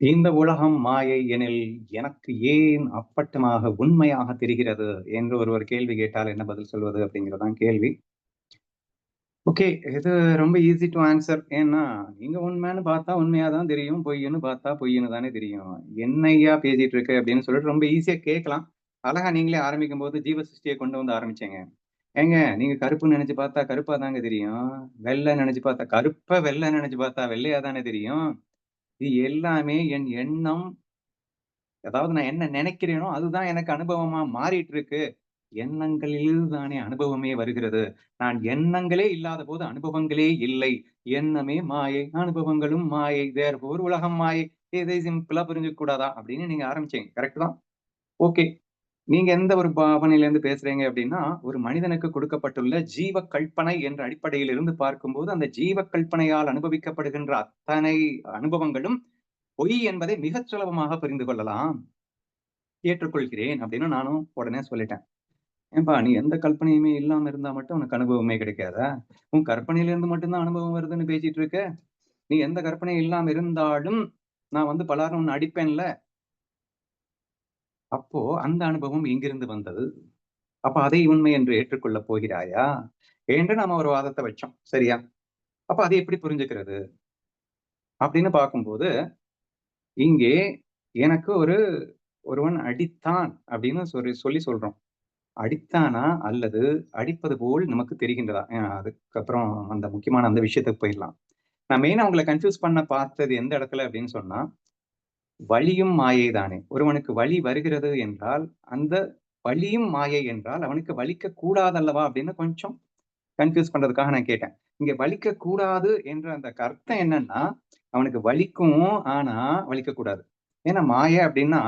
இந்த உலகம் மாயை எனில் எனக்கு ஏன் அப்பட்டமாக உண்மையாக தெரிகிறது? என்று ஒருவர் கேள்வி கேட்டால் என்ன பதில் சொல்வது அப்படிங்கிறதான் கேள்வி. ஓகே இது ரொம்ப ஈஸி டு ஆன்சர் ஏன்னா நீங்க உண்மைன்னு பார்த்தா உண்மையா தான் தெரியும் பொய்ன்னு பார்த்தா பொய்ன்னு தானே தெரியும். என்னையா பேசிட்டு இருக்கு அப்படின்னு சொல்லிட்டு ரொம்ப ஈஸியா கேட்கலாம். அழகா நீங்களே ஆரம்பிக்கும் போது ஜீவ சிருஷ்டியை கொண்டு வந்து ஆரம்பிச்சேங்க. ஏங்க நீங்க கருப்பு நினைச்சு பார்த்தா கருப்பா தாங்க தெரியும். வெள்ளை நினைச்சு பார்த்தா கருப்பை வெள்ளை நினைச்சு பார்த்தா வெள்ளையா தானே தெரியும்? இது எல்லாமே என் எண்ணம். அதாவது நான் என்ன நினைக்கிறேனோ அதுதான் எனக்கு அனுபவமா மாறிட்டு இருக்கு எண்ணங்களில் தானே அனுபவமே வருகிறது. நான் எண்ணங்களே இல்லாத போது அனுபவங்களே இல்லை. எண்ணமே மாயை அனுபவங்களும் மாயை. தேர் ஒரு உலகம் மாயை. இதை சிம்பிளா புரிஞ்சுக்க கூடாதா அப்படின்னு நீங்க ஆரம்பிச்சீங்க. கரெக்ட் தான்? ஓகே நீங்க எந்த ஒரு பாவனையில இருந்து பேசுறீங்க அப்படின்னா ஒரு மனிதனுக்கு கொடுக்கப்பட்டுள்ள ஜீவ கல்பனை என்ற அடிப்படையில் இருந்து பார்க்கும்போது அந்த ஜீவ கல்பனையால் அனுபவிக்கப்படுகின்ற அத்தனை அனுபவங்களும் பொய் என்பதை மிகச் சுலபமாக புரிந்து கொள்ளலாம். ஏற்றுக்கொள்கிறேன் அப்படின்னு நானும் உடனே சொல்லிட்டேன். ஏன்பா நீ எந்த கல்பனையுமே இல்லாம இருந்தா மட்டும் உனக்கு அனுபவமே கிடைக்காதா? உன் கற்பனையில இருந்து மட்டும்தான் அனுபவம் வருதுன்னு பேசிட்டு இருக்க. நீ எந்த கற்பனையும் இல்லாம இருந்தாலும் நான் வந்து பலரும் ஒண்ணு அடிப்பேன்ல. அப்போ அந்த அனுபவம் எங்கிருந்து வந்தது? அப்ப அதை உண்மை என்று ஏற்றுக்கொள்ள போகிறாயா? என்று நாம ஒரு வாதத்தை வச்சோம். சரியா? அப்ப அதை எப்படி புரிஞ்சுக்கிறது? அப்படின்னு பார்க்கும்போது இங்கே எனக்கு ஒரு ஒருவன் அடித்தான் அப்படின்னு சொல்லி சொல்லி சொல்றோம். அடித்தானா? அல்லது அடிப்பது போல் நமக்கு தெரிகின்றதா? அதுக்கப்புறம் அந்த முக்கியமான அந்த விஷயத்துக்கு போயிடலாம். நான் மெயினா அவங்களை கன்ஃபியூஸ் பண்ண பார்த்தது எந்த இடத்துல அப்படின்னு சொன்னா வழியும் மாயை தானே. ஒருவனுக்கு வழி வருகிறது என்றால் அந்த வழியும் மாயை என்றால் அவனுக்கு வலிக்க கூடாதல்லவா அப்படின்னு கொஞ்சம் கன்ஃபியூஸ் பண்றதுக்காக நான் கேட்டேன். இங்க வலிக்க கூடாது என்ற அந்த கருத்தம் என்னன்னா அவனுக்கு வலிக்கும் ஆனா வலிக்க கூடாது. ஏன்னா மாயை அப்படின்னா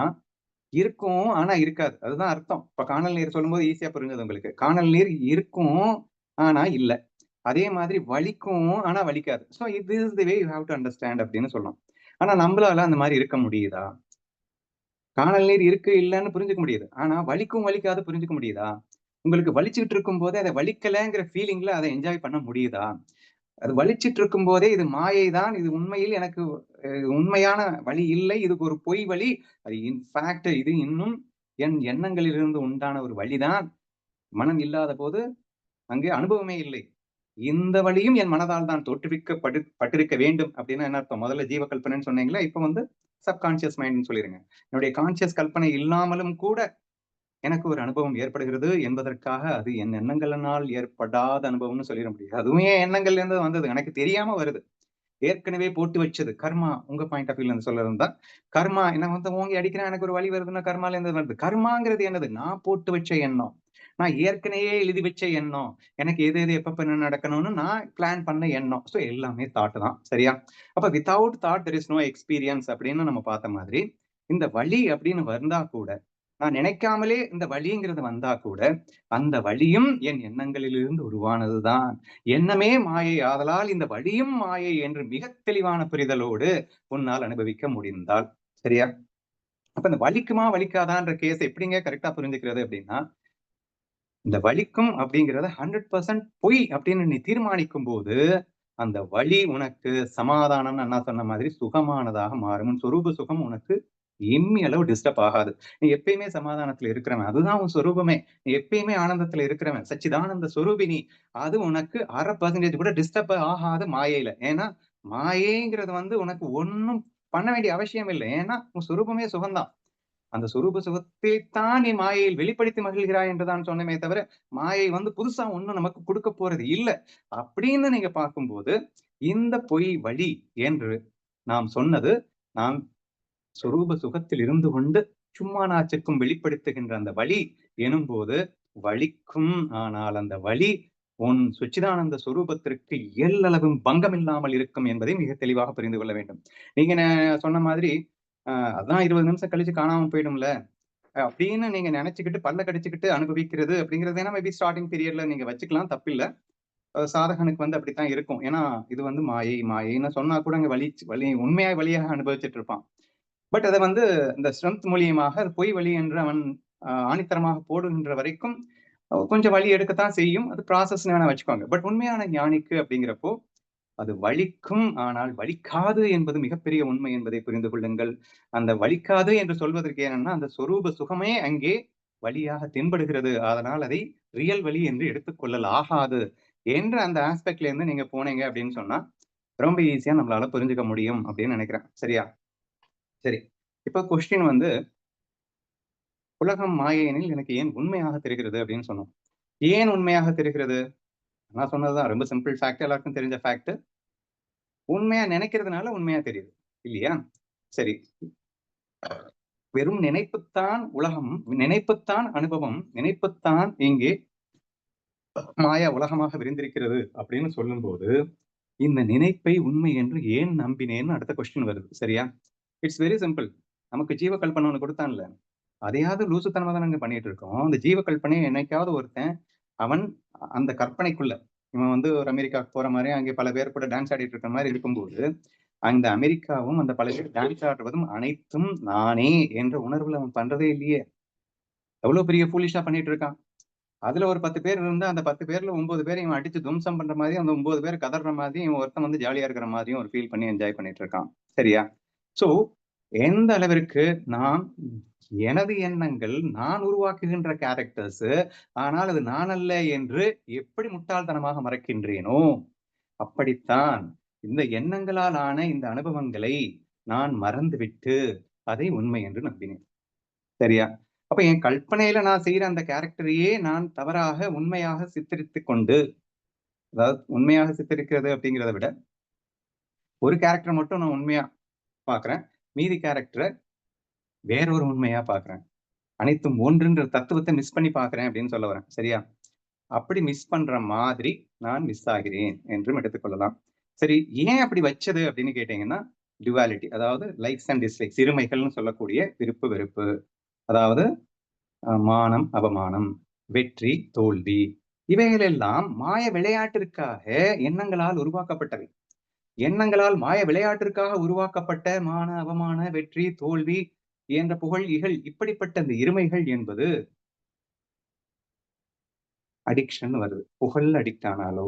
இருக்கும் ஆனா இருக்காது. அதுதான் அர்த்தம். இப்ப காணல் நீர் சொல்லும்போது ஈஸியா புரிஞ்சது உங்களுக்கு. காணல் நீர் இருக்கும் ஆனா இல்லை. அதே மாதிரி வலிக்கும் ஆனா வலிக்காது. ஸோ இது is the way you have to understand அப்படின்னு சொல்லலாம். ஆனா நம்மளால அந்த மாதிரி இருக்க முடியுதா? காணல் நீர் இருக்கு இல்லைன்னு புரிஞ்சுக்க முடியுது. ஆனா வலிக்கும் வலிக்காத புரிஞ்சுக்க முடியுதா? உங்களுக்கு வலிச்சுட்டு இருக்கும் போதே அதை வலிக்கலைங்கிற ஃபீலிங்ல அதை என்ஜாய் பண்ண முடியுதா? அது வலிச்சிட்டு இருக்கும் போதே இது மாயை தான் இது உண்மையில் எனக்கு உண்மையான வழி இல்லை இதுக்கு ஒரு பொய் வழி அது இன்ஃபேக்ட் இது இன்னும் என் எண்ணங்களிலிருந்து உண்டான ஒரு வழிதான் மனம் இல்லாத போது அங்கே அனுபவமே இல்லை. இந்த வழியும் என் மனதால் தான் தோற்றுவிக்கப்பட்டு பட்டிருக்க வேண்டும் அப்படின்னா என்ன அர்த்தம்? முதல்ல ஜீவ கல்பனைன்னு சொன்னீங்களா இப்ப வந்து சப்கான்சியஸ் மைண்ட்னு சொல்லிருங்க. என்னுடைய கான்சியஸ் கல்பனை இல்லாமலும் கூட எனக்கு ஒரு அனுபவம் ஏற்படுகிறது என்பதற்காக அது என் எண்ணங்களினால் ஏற்படாத அனுபவம்னு சொல்லிட முடியாது. அதுவும் என் எண்ணங்கள்ல இருந்து வந்தது. எனக்கு தெரியாம வருது. ஏற்கனவே போட்டு வச்சது. கர்மா உங்க பாயிண்ட் ஆஃப் வியூல இருந்து சொல்ல இருந்தா கர்மா என்ன வந்து ஓங்கி அடிக்கிறேன் எனக்கு ஒரு வழி வருதுன்னா கர்மால இருந்து வருது. கர்மாங்கிறது என்னது? நான் போட்டு வச்ச எண்ணம். நான் ஏற்கனவே எழுதி வச்ச எண்ணம். எனக்கு எது எது எப்ப என்ன நடக்கணும்னு நான் பிளான் பண்ண எண்ணம். ஸோ எல்லாமே தாட் தான். சரியா? அப்ப without thought there is no experience அப்படின்னு நம்ம பார்த்த மாதிரி இந்த வழி அப்படின்னு வந்தா கூட நான் நினைக்காமலே இந்த வழிங்கிறது வந்தா கூட அந்த வழியும் என் எண்ணங்களிலிருந்து உருவானதுதான் எண்ணமே மாயை. ஆதலால் இந்த வழியும் மாயை என்று மிக தெளிவான புரிதலோடு உன்னால் அனுபவிக்க முடிந்தால். சரியா? அப்ப இந்த வலிக்குமா வலிக்காதான்ற கேஸ் எப்படிங்க கரெக்டா புரிஞ்சுக்கிறது அப்படின்னா இந்த வலிக்கும் அப்படிங்கிறத ஹண்ட்ரட் பர்சன்ட் பொய் அப்படின்னு நீ தீர்மானிக்கும் போது அந்த வழி உனக்கு சமாதானம் அண்ணா சொன்ன மாதிரி சுகமானதாக மாறும். சொரூப சுகம் உனக்கு எம்மி அளவு டிஸ்டர்ப் ஆகாது. நீ எப்பயுமே சமாதானத்துல இருக்கிறவன். அதுதான் உன் சொரூபமே. நீ எப்பயுமே ஆனந்தத்துல இருக்கிறவன். சச்சிதானந்த சொரூபினி. அது உனக்கு அரை பர்சன்டேஜ் கூட டிஸ்டர்ப் ஆகாது மாயையில. ஏன்னா மாயேங்கிறது வந்து உனக்கு ஒன்னும் பண்ண வேண்டிய அவசியம் இல்லை. ஏன்னா உன் சுரூபமே சுகம்தான். அந்த சுரூப சுகத்தை தான் நீ மாயையில் வெளிப்படுத்தி மகிழ்கிறாய் என்றுதான் சொன்னமே தவிர மாயை வந்து புதுசா ஒண்ணும் நமக்கு கொடுக்க போறது இல்லை. அப்படின்னு நீங்க பார்க்கும்போது இந்த பொய் வழி என்று நாம் சொன்னது நாம் சுரூப சுகத்தில் இருந்து கொண்டு சும்மா நாச்சுக்கும் வெளிப்படுத்துகின்ற அந்த வழி எனும்போது வழிக்கும் ஆனால் அந்த வழி உன் சுச்சிதானந்த சுரூபத்திற்கு எல்லளவும் பங்கம் இல்லாமல் இருக்கும் என்பதை மிக தெளிவாக புரிந்து கொள்ள வேண்டும். நீங்க சொன்ன மாதிரி அதான் இருபது நிமிஷம் கழிச்சு காணாம போயிடும்ல. அப்படின்னு நீங்க நினைச்சுக்கிட்டு பல்ல கடிச்சுக்கிட்டு அனுபவிக்கிறது அப்படிங்கிறது ஏன்னா மேபி ஸ்டார்டிங் பீரியட்ல நீங்க வச்சுக்கலாம் தப்பில்ல. சாதகனுக்கு வந்து அப்படித்தான் இருக்கும். ஏன்னா இது வந்து மாயை மாயைன்னு சொன்னா கூட அங்க வலி வலி உண்மையாக வழியாக அனுபவிச்சுட்டு இருப்பான். பட் அதை வந்து இந்த ஸ்ட்ரென்த் மூலியமாக அது பொய் வழி என்று அவன் ஆணித்தரமாக போடுகின்ற வரைக்கும் கொஞ்சம் வழி எடுக்கத்தான் செய்யும். அது ப்ராசஸ் வேணா வச்சுக்கோங்க. பட் உண்மையான ஞானிக்கு அப்படிங்கிறப்போ அது வலிக்கும் ஆனால் வலிக்காது என்பது மிகப்பெரிய உண்மை என்பதை புரிந்து கொள்ளுங்கள். அந்த வலிக்காது என்று சொல்வதற்கு என்னன்னா அந்த சொரூப சுகமே அங்கே வழியாக தென்படுகிறது. அதனால் அதை ரியல் வழி என்று எடுத்துக்கொள்ளல் ஆகாது என்ற அந்த ஆஸ்பெக்ட்ல இருந்து நீங்க போனீங்க அப்படின்னு சொன்னா ரொம்ப ஈஸியா நம்மளால புரிஞ்சுக்க முடியும் அப்படின்னு நினைக்கிறேன். சரியா? சரி. இப்ப கொஸ்டின் வந்து உலகம் மாயையெனில் எனக்கு ஏன் உண்மையாக தெரிகிறது அப்படின்னு சொன்னோம். ஏன் உண்மையாக தெரிகிறது? நான் சொன்னதுதான் ரொம்ப சிம்பிள் ஃபேக்ட் எல்லாருக்கும் தெரிஞ்ச ஃபேக்ட் உண்மையா நினைக்கிறதுனால உண்மையா தெரியுது. இல்லையா? சரி. வெறும் நினைப்புத்தான் உலகம் நினைப்புத்தான் அனுபவம் நினைப்புத்தான் இங்கே மாயா உலகமாக விரிந்திருக்கிறது அப்படின்னு சொல்லும்போது இந்த நினைப்பை உண்மை என்று ஏன் நம்பினேன்னு அடுத்த கொஸ்டின் வருது. சரியா? இட்ஸ் வெரி சிம்பிள் நமக்கு ஜீவ கல்பனை ஒன்று கொடுத்தான்ல. அதையாவது லூசுத்தனமா தான் நாங்க பண்ணிட்டு இருக்கோம். அந்த ஜீவ கல்பனையை என்னைக்காவது ஒருத்தன் அவன் அந்த கற்பனைக்குள்ள இவன் வந்து ஒரு அமெரிக்காவுக்கு போற மாதிரி அங்கே பல பேர் கூட டான்ஸ் ஆடிட்டு இருக்கிற மாதிரி இருக்கும்போது அந்த அமெரிக்காவும் அந்த பல பேர் டான்ஸ் ஆடுவதும் அனைத்தும் நானே என்ற உணர்வுல அவன் பண்றதே இல்லையே. எவ்வளவு பெரிய ஃபூலிஷா பண்ணிட்டு இருக்கான். அதுல ஒரு பத்து பேர் இருந்தா அந்த பத்து பேர்ல ஒன்பது பேர் இவன் அடிச்சு துவம்சம் பண்ற மாதிரி அந்த ஒன்பது பேர் கதற மாதிரி இவன் ஒருத்தன் வந்து ஜாலியா இருக்கிற மாதிரியும் ஒரு ஃபீல் பண்ணி என்ஜாய் பண்ணிட்டு இருக்கான். சரியா? சோ எந்த அளவிற்கு நான் எனது எண்ணங்கள் நான் உருவாக்குகின்ற கேரக்டர்ஸ் ஆனால் அது நான் அல்ல என்று எப்படி முட்டாள்தனமாக மறக்கின்றேனோ? அப்படித்தான் இந்த எண்ணங்களால் ஆன இந்த அனுபவங்களை நான் மறந்துவிட்டு அதை உண்மை என்று நம்பினேன். சரியா? அப்ப என் கற்பனையில நான் செய்யற அந்த கேரக்டரையே நான் தவறாக உண்மையாக சித்தரித்து கொண்டு அதாவது உண்மையாக சித்தரிக்கிறது அப்படிங்கிறத விட ஒரு கேரக்டர் மட்டும் நான் உண்மையா பாக்குறேன் மீதி கேரக்டரை வேற ஒரு உண்மையா பாக்குறேன். அனைத்தும் ஒன்றுன்ற தத்துவத்தை மிஸ் பண்ணி பாக்குறேன் அப்படின்னு சொல்ல வரேன். சரியா? அப்படி மிஸ் பண்ற மாதிரி நான் மிஸ் ஆகிறேன் என்றும் எடுத்துக்கொள்ளலாம் சரி ஏன் அப்படி வச்சது அப்படின்னு கேட்டீங்கன்னா டுவாலிட்டி அதாவது லைக்ஸ் அண்ட் டிஸ்லைக்ஸ் சிறுமைகள்னு சொல்லக்கூடிய விருப்பு வெறுப்பு. அதாவது மானம் அவமானம் வெற்றி தோல்வி. இவைகள் எல்லாம் மாய விளையாட்டிற்காக எண்ணங்களால் உருவாக்கப்பட்டவை. எண்ணங்களால் மாய விளையாட்டிற்காக உருவாக்கப்பட்ட மான அவமான வெற்றி தோல்வி என்ற புகழ் இகழ் இப்படிப்பட்ட இந்த இருமைகள் என்பது அடிக்ஷன் வருது. புகழ் அடிக்ட் ஆனாலோ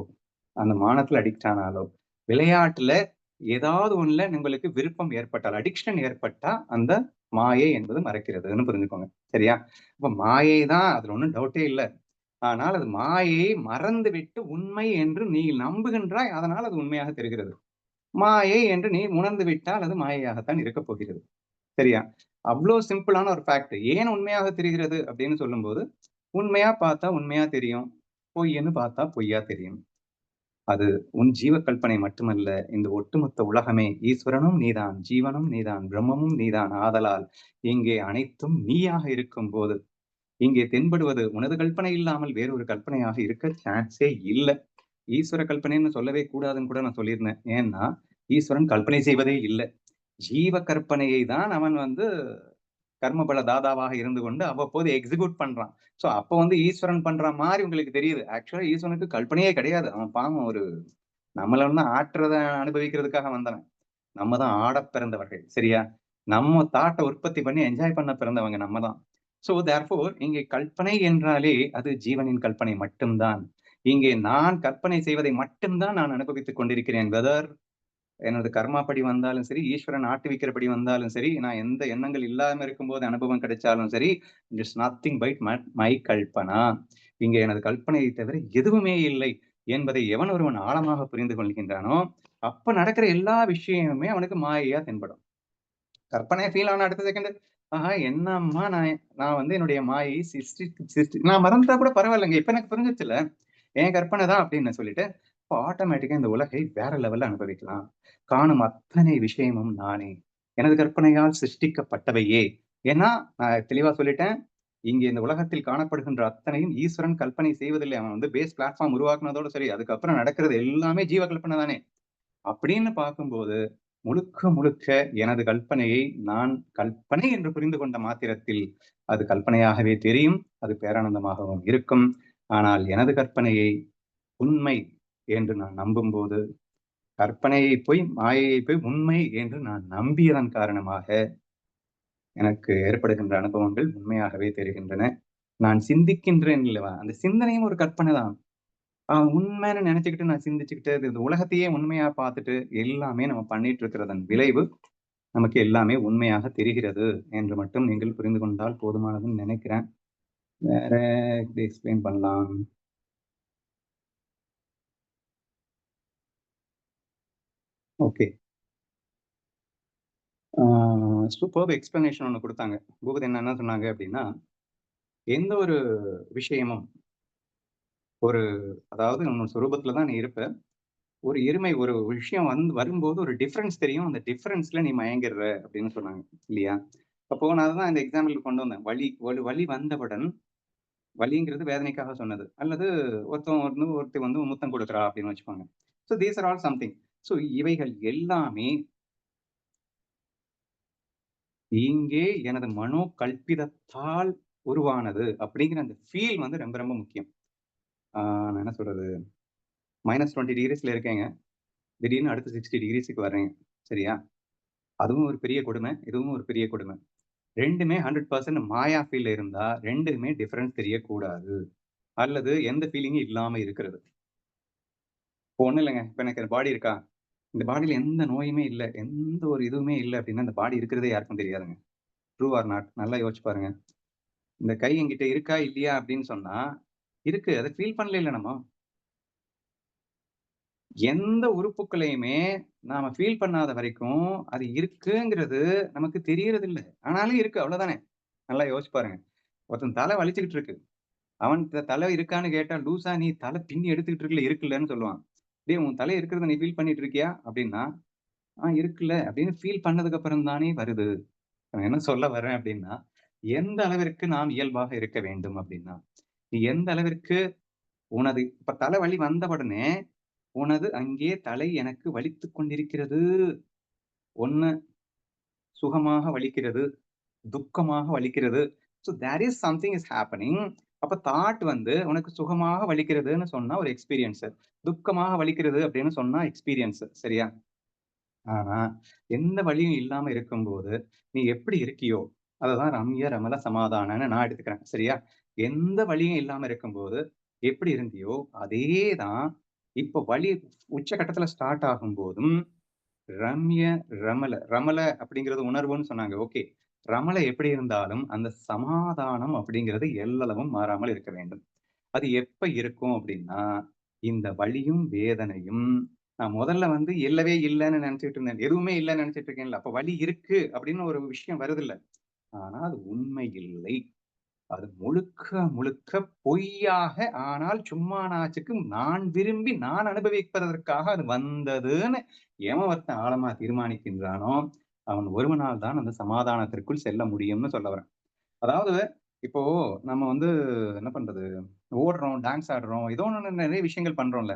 அந்த மானத்துல அடிக்ட் ஆனாலோ விளையாட்டுல ஏதாவது ஒண்ணுல உங்களுக்கு விருப்பம் ஏற்பட்டால் அடிக்ஷன் ஏற்பட்டா அந்த மாயை என்பது மறைக்கிறதுன்னு புரிஞ்சுக்கோங்க. சரியா? இப்ப மாயை தான் அதுல ஒண்ணும் டவுட்டே இல்லை. ஆனால் அது மாயை மறந்து விட்டு உண்மை என்று நீ நம்புகின்றாய் அதனால் அது உண்மையாக தெரிகிறது. மாயை என்று நீ உணர்ந்து விட்டால் அது மாயையாகத்தான் இருக்க போகிறது. சரியா? அவ்வளோ சிம்பிளான ஒரு ஃபேக்ட் ஏன் உண்மையாக தெரிகிறது அப்படின்னு சொல்லும்போது உண்மையா பார்த்தா உண்மையா தெரியும் பொய்ன்னு பார்த்தா பொய்யா தெரியும். அது உன் ஜீவ கல்பனை மட்டுமல்ல இந்த ஒட்டுமொத்த உலகமே ஈஸ்வரனும் நீதான் ஜீவனும் நீதான் பிரம்மமும் நீதான். ஆதலால் இங்கே அனைத்தும் நீயாக இருக்கும் போது இங்கே தென்படுவது உனது கல்பனை இல்லாமல் வேறொரு கல்பனையாக இருக்க சான்ஸே இல்லை. ஈஸ்வர கல்பனைன்னு சொல்லவே கூடாதுன்னு கூட நான் சொல்லியிருந்தேன். ஏன்னா ஈஸ்வரன் கல்பனை செய்வதே இல்லை. ஜீவ கற்பனையை தான் அவன் வந்து கர்மபல தாதாவாக இருந்து கொண்டு அவ்வப்போது எக்ஸிக்யூட் பண்றான். சோ அப்போ வந்து ஈஸ்வரன் பண்ற மாதிரி உங்களுக்கு தெரியுது. ஆக்சுவலா ஈஸ்வரனுக்கு கல்பனையே கிடையாது. அவன் பாவம் ஒரு நம்மள வந்து ஆற்றத அனுபவிக்கிறதுக்காக வந்தவன். நம்ம தான் ஆட பிறந்தவர்கள் சரியா? நம்ம தாட்டை உற்பத்தி பண்ணி என்ஜாய் பண்ண பிறந்தவங்க நம்ம தான். ஸோ தேர்ஃபோர் இங்கே கற்பனை என்றாலே அது ஜீவனின் கற்பனை மட்டும்தான். இங்கே நான் கற்பனை செய்வதை மட்டும்தான் நான் அனுபவித்துக் கொண்டிருக்கிறேன் வெதர் எனது கர்மாப்படி வந்தாலும் சரி ஈஸ்வரன் ஆட்டுவிக்கிறபடி வந்தாலும் சரி நான் எந்த எண்ணங்கள் இல்லாம இருக்கும்போது அனுபவம் கிடைச்சாலும் சரி it's nothing but my Kalpana. இங்க எனது கல்பனையை தவிர எதுவுமே இல்லை என்பதை எவன் ஒருவன் ஆழமாக புரிந்து கொள்கின்றானோ அப்ப நடக்கிற எல்லா விஷயமுமே அவனுக்கு மாயையா தென்படும். கற்பனை ஃபீல் ஆன அடுத்த செகண்ட் ஆஹா என்னம்மா நான் நான் வந்து என்னுடைய மாயை சிஸ்டி சிஸ்டி நான் மறந்தா கூட பரவாயில்லைங்க இப்ப எனக்கு புரிஞ்சிச்சுல என் கற்பனை தான் அப்படின்னு சொல்லிட்டு அப்போ ஆட்டோமேட்டிக்கா இந்த உலகை வேற லெவல்ல அனுபவிக்கலாம். காணும் அத்தனை விஷயமும் நானே. எனது கற்பனையால் சிருஷ்டிக்கப்பட்டவையே. ஏன்னா நான் தெளிவா சொல்லிட்டேன் இங்கே இந்த உலகத்தில் காணப்படுகின்ற அத்தனையும் ஈஸ்வரன் கல்பனை செய்வதில்லை. அவன் வந்து பேஸ் பிளாட்ஃபார்ம் உருவாக்குனதோட சரி அதுக்கப்புறம் நடக்கிறது எல்லாமே ஜீவ கல்பனை தானே. அப்படின்னு பார்க்கும்போது முழுக்க முழுக்க எனது கல்பனையை நான் கல்பனை என்று புரிந்து கொண்ட மாத்திரத்தில் அது கல்பனையாகவே தெரியும் அது பேரானந்தமாகவும் இருக்கும். ஆனால் எனது கற்பனையை உண்மை என்று நான் நம்பும்போது கற்பனையை போய் மாயையை போய் உண்மை என்று நான் நம்பியதன் காரணமாக எனக்கு ஏற்படுகின்ற அனுபவங்கள் உண்மையாகவே தெரிகின்றன. நான் சிந்திக்கின்றேன் இல்லவா? அந்த சிந்தனையும் ஒரு கற்பனை தான். ஆஹ் உண்மைன்னு நினைச்சுக்கிட்டு நான் சிந்திச்சுக்கிட்டு இந்த உலகத்தையே உண்மையா பார்த்துட்டு எல்லாமே நம்ம பண்ணிட்டு இருக்கிறதன் விளைவு நமக்கு எல்லாமே உண்மையாக தெரிகிறது என்று மட்டும் நீங்கள் புரிந்து கொண்டால் போதுமானதுன்னு நினைக்கிறேன். வேற எப்படி எக்ஸ்பிளைன் பண்ணலாம். ஓகே சூப்பர் எக்ஸ்பிளனேஷன் ஒன்று கொடுத்தாங்க. பூபதி என்ன என்ன சொன்னாங்க அப்படின்னா எந்த ஒரு விஷயமும் ஒரு அதாவது உன்னோட சுரூபத்தில் தான் நீ இருப்ப. ஒரு எருமை ஒரு விஷயம் வந்து வரும்போது ஒரு டிஃப்ரென்ஸ் தெரியும். அந்த டிஃபரன்ஸ்ல நீ மயங்கிடுற அப்படின்னு சொன்னாங்க. இல்லையா? அப்போ நான் அதுதான் இந்த எக்ஸாம்பிள் கொண்டு வந்தேன். வலி ஒரு வலி வந்தவுடன் வலிங்கிறது வேதனைக்காக சொன்னது. அல்லது ஒருத்தன் வந்து ஒருத்தர் வந்து முத்தம் கொடுக்குறா அப்படின்னு வச்சுப்பாங்க so these are all something so இவைகள் எல்லாமே இங்கே எனது மனோ கல்பிதத்தால் உருவானது அப்படிங்கிற அந்த ஃபீல் வந்து ரொம்ப ரொம்ப முக்கியம். ஆஹ் நான் என்ன சொல்றது? மைனஸ் டுவெண்ட்டி டிகிரிஸ்ல இருக்கேங்க. திடீர்னு அடுத்து சிக்ஸ்டி டிகிரிஸுக்கு வர்றேன். சரியா? அதுவும் ஒரு பெரிய கொடுமை இதுவும் ஒரு பெரிய கொடுமை. ரெண்டுமே ஹண்ட்ரட் பர்சன்ட் மாயா ஃபீல் இருந்தா ரெண்டுமே டிஃபரன்ஸ் தெரியக்கூடாது. அல்லது எந்த ஃபீலிங்கும் இல்லாம இருக்கிறது. இப்போ ஒண்ணும் இல்லைங்க. இப்ப எனக்கு பாடி இருக்கா? இந்த பாடியில எந்த நோயுமே இல்லை. எந்த ஒரு இதுவுமே இல்லை அப்படின்னா இந்த பாடி இருக்கிறதே யாருக்கும் தெரியாதுங்க. ட்ரூ ஆர் நாட் நல்லா யோசிச்சு பாருங்க. இந்த கை என்கிட்ட இருக்கா இல்லையா அப்படின்னு சொன்னா இருக்கு. அதை ஃபீல் பண்ணல இல்லை நம்ம. எந்த உறுப்புகளையுமே நாம ஃபீல் பண்ணாத வரைக்கும் அது இருக்குங்கிறது நமக்கு தெரியறது இல்லை ஆனாலும் இருக்கு. அவ்வளவுதானே? நல்லா யோசிச்சு பாருங்க. ஒருத்தன் தலை வலிச்சுக்கிட்டு இருக்கு. அவன் தலை இருக்கான்னு கேட்டா லூசா நீ தலை பின்னி எடுத்துக்கிட்டு இருக்குல்ல இருக்குல்லன்னு சொல்லுவான். டே உன் தலை இருக்கிறத நீ ஃபீல் பண்ணிட்டு இருக்கியா? அப்படின்னா ஆஹ் இருக்குல்ல. அப்படின்னு ஃபீல் பண்ணதுக்கு அப்புறம் தானே வருது. நான் என்ன சொல்ல வர்றேன் அப்படின்னா எந்த அளவிற்கு நாம் இயல்பாக இருக்க வேண்டும்? அப்படின்னா நீ எந்த அளவிற்கு உனது இப்ப தலைவலி வந்த உடனே உனது அங்கே தலை எனக்கு வலித்து கொண்டிருக்கிறது. ஒண்ணு சுகமாக வலிக்கிறது துக்கமாக வலிக்கிறது. So there is something is happening அப்ப தாட் வந்து உனக்கு சுகமாக வலிக்கிறதுன்னு சொன்னா ஒரு எக்ஸ்பீரியன்ஸ் துக்கமாக வலிக்கிறது அப்படின்னு சொன்னா எக்ஸ்பீரியன்ஸ் சரியா? ஆனா எந்த வழியும் இல்லாம இருக்கும்போது நீ எப்படி இருக்கியோ அததான் ரம்ய ரமல சமாதானம்னு நான் எடுத்துக்கிறேன் சரியா? எந்த வழியும் இல்லாம இருக்கும்போது எப்படி இருந்தியோ அதே தான் இப்போ வழி உச்சகட்டத்துல ஸ்டார்ட் ஆகும் போதும் ரம்ய ரமல ரமல அப்படிங்கிறது உணர்வுன்னு சொன்னாங்க ஓகே ரமலை எப்படி இருந்தாலும் அந்த சமாதானம் அப்படிங்கிறது எல்லளவும் மாறாமல் இருக்க வேண்டும். அது எப்ப இருக்கும் அப்படின்னா இந்த வழியும் வேதனையும் நான் முதல்ல வந்து இல்லவே இல்லைன்னு நினைச்சிட்டு இருந்தேன். எதுவுமே இல்லைன்னு நினைச்சிட்டு இருக்கேன்ல. அப்ப வழி இருக்கு அப்படின்னு ஒரு விஷயம் வருது இல்ல ஆனா அது உண்மை இல்லை. அது முழுக்க முழுக்க பொய்யாக ஆனால் சும்மா நாச்சுக்கு நான் விரும்பி நான் அனுபவிப்பதற்காக அது வந்ததுன்னு எவன் ஒருத்தன் ஆழமா தீர்மானிக்கின்றானோ அவன் ஒருவனால் தான் அந்த சமாதானத்திற்குள் செல்ல முடியும்னு சொல்ல வரேன். அதாவது இப்போ நம்ம வந்து என்ன பண்றது? ஓடுறோம் டான்ஸ் ஆடுறோம் ஏதோ ஒன்று நிறைய விஷயங்கள் பண்றோம்ல.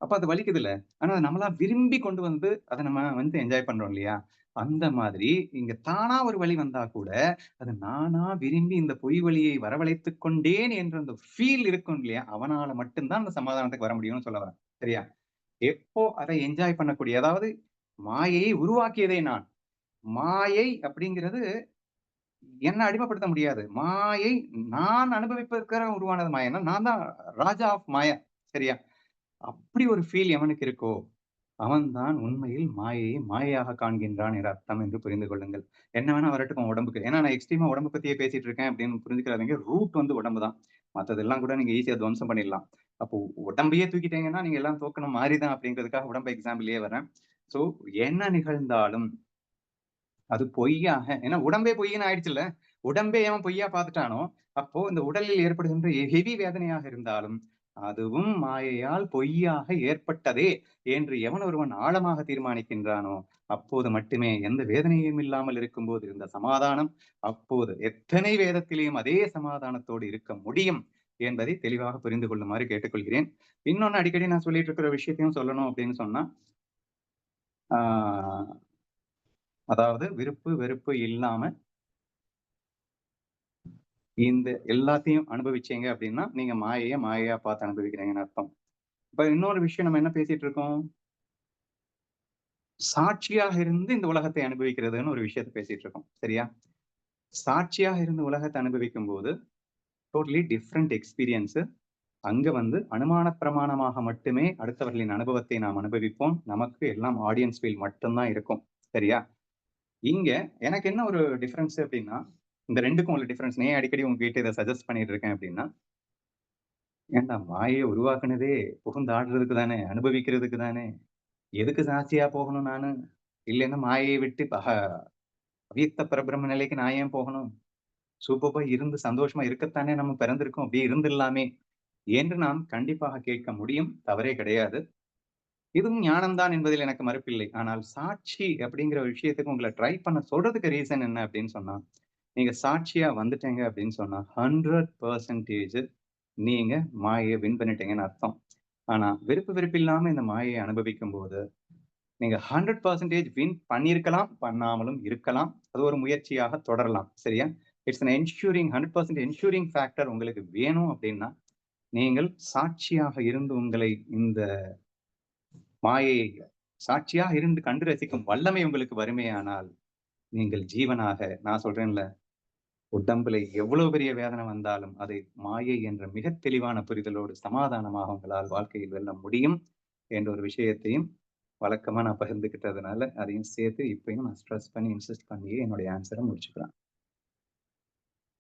அப்ப அது வலிக்குது இல்ல ஆனா அது நம்மளா விரும்பி கொண்டு வந்து அதை நம்ம வந்து என்ஜாய் பண்றோம் இல்லையா? அந்த மாதிரி இங்க தானா ஒரு வழி வந்தா கூட அது நானா விரும்பி இந்த பொய் வழியை வரவழைத்து கொண்டேன் என்ற அந்த ஃபீல் இருக்கும் இல்லையா? அவனால மட்டும்தான் அந்த சமாதானத்துக்கு வர முடியும்னு சொல்ல வரேன். சரியா? எப்போ அதை என்ஜாய் பண்ணக்கூடிய அதாவது மாயையை உருவாக்கியதே நான். மாயை அப்படிங்கிறது என்ன அடிமைப்படுத்த முடியாது. மாயை நான் அனுபவிப்பதற்காக உருவானது மாயன்னா நான் தான் ராஜா ஆஃப் மாயா சரியா? அப்படி ஒரு ஃபீல் எவனுக்கு இருக்கோ அவன்தான் உண்மையில் மாயையை மாயையாக காண்கின்றான் என்ற அர்த்தம் என்று புரிந்து கொள்ளுங்கள். என்ன வேணா வரட்டுக்கும் உடம்புக்கு. ஏன்னா நான் எக்ஸ்ட்ரீமா உடம்பு பத்தியே பேசிட்டு இருக்கேன் அப்படின்னு புரிஞ்சுக்கிறாதீங்க ரூட் வந்து உடம்பு தான் மற்றதெல்லாம் கூட நீங்க ஈஸியா துவம்சம் பண்ணிடலாம். அப்போ உடம்பையே தூக்கிட்டீங்கன்னா நீங்க எல்லாம் தோக்கணும் மாறிதான் அப்படிங்கிறதுக்காக உடம்பு எக்ஸாம்பிளே வரேன் சோ என்ன நிகழ்ந்தாலும் அது பொய்யாக ஏன்னா உடம்பே பொய்ன்னு ஆயிடுச்சுல்ல? உடம்பே அவன் பொய்யா பார்த்துட்டானோ? அப்போ இந்த உடலில் ஏற்படுகின்ற ஹெவி வேதனையாக இருந்தாலும் அதுவும் மாயையால் பொய்யாக ஏற்பட்டதே என்று எவன் ஒருவன் ஆழமாக தீர்மானிக்கின்றானோ அப்போது மட்டுமே எந்த வேதனையும் இல்லாமல் இருக்கும்போது இருந்த சமாதானம் அப்போது எத்தனை வேதத்திலேயும் அதே சமாதானத்தோடு இருக்க முடியும் என்பதை தெளிவாக புரிந்து கொள்ளுமாறு கேட்டுக்கொள்கிறேன். இன்னொன்னு அடிக்கடி நான் சொல்லிட்டு இருக்கிற விஷயத்தையும் சொல்லணும் அப்படின்னு சொன்னா ஆஹ் அதாவது விருப்பு வெறுப்பு இல்லாம இந்த எல்லாத்தையும் அனுபவிச்சீங்க அப்படின்னா நீங்க மாயைய மாயையா பார்த்து அனுபவிக்கிறீங்கன்னு அர்த்தம். இப்ப இன்னொரு விஷயம் நம்ம என்ன பேசிட்டு இருக்கோம்? சாட்சியாக இருந்து இந்த உலகத்தை அனுபவிக்கிறதுன்னு ஒரு விஷயத்த பேசிட்டு இருக்கோம். சரியா? சாட்சியாக இருந்து உலகத்தை அனுபவிக்கும் போது டோட்டலி டிஃப்ரெண்ட் எக்ஸ்பீரியன்ஸ் அங்க வந்து அனுமான பிரமாணமாக மட்டுமே அடுத்தவர்களின் அனுபவத்தை நாம் அனுபவிப்போம். நமக்கு எல்லாம் ஆடியன்ஸ் ஃபீல் மட்டும்தான் இருக்கும். சரியா? இங்க எனக்கு என்ன ஒரு டிஃபரன்ஸ் அப்படின்னா இந்த ரெண்டுக்கும் உள்ள டிஃபரன்ஸ் நான் அடிக்கடி உங்ககிட்ட இதை சஜஸ்ட் பண்ணிட்டு இருக்கேன் அப்படின்னா ஏன்டா மாயை உருவாக்குனதே புகுந்து ஆடுறதுக்கு தானே அனுபவிக்கிறதுக்கு தானே எதுக்கு சாட்சியா போகணும் நானு? இல்லைன்னா மாயையை விட்டு பக அவியத்த பிரபிரம நிலைக்கு நான் ஏன் போகணும்? சூப்பப்பா இருந்து சந்தோஷமா இருக்கத்தானே நம்ம பிறந்திருக்கோம் அப்படியே இருந்தில்லாமே என்று நாம் கண்டிப்பாக கேட்க முடியும் தவறே கிடையாது. இதுவும் ஞானம்தான் என்பதில் எனக்கு மறுப்பில்லை. ஆனால் சாட்சி அப்படிங்கிற விஷயத்துக்கு உங்களை ட்ரை பண்ண சொல்றதுக்கு ரீசன் என்ன அப்படின்னு சொன்னா நீங்க சாட்சியா வந்துட்டீங்க அப்படின்னு சொன்னா ஹண்ட்ரட் பர்சன்டேஜ் நீங்க மாயையை வின் பண்ணிட்டீங்கன்னு அர்த்தம். ஆனா விருப்பு வெறுப்பு இல்லாம இந்த மாயையை அனுபவிக்கும் போது நீங்க ஹண்ட்ரட் பர்சன்டேஜ் வின் பண்ணியிருக்கலாம் பண்ணாமலும் இருக்கலாம். அது ஒரு முயற்சியாக தொடரலாம். சரியா? It's an ensuring hundred percent ensuring factor உங்களுக்கு வேணும் அப்படின்னா நீங்கள் சாட்சியாக இருந்து உங்களை இந்த மாயை சாட்சியாக இருந்து கண்டு ரசிக்கும் வல்லமை உங்களுக்கு வறுமையானால் நீங்கள் ஜீவனாக நான் சொல்றேன்ல உடம்புல எவ்வளவு பெரிய வேதனை வந்தாலும் அதை மாயை என்ற மிக தெளிவான புரிதலோடு சமாதானமாக உங்களால் வாழ்க்கையில் வெல்ல முடியும் என்ற ஒரு விஷயத்தையும் வழக்கமா நான் பகிர்ந்துக்கிட்டதுனால அதையும் சேர்த்து இப்பயும் நான் ஸ்ட்ரெஸ் பண்ணி இன்சிஸ்ட் பண்ணியே என்னுடைய ஆன்சரை முடிச்சுக்கிறேன்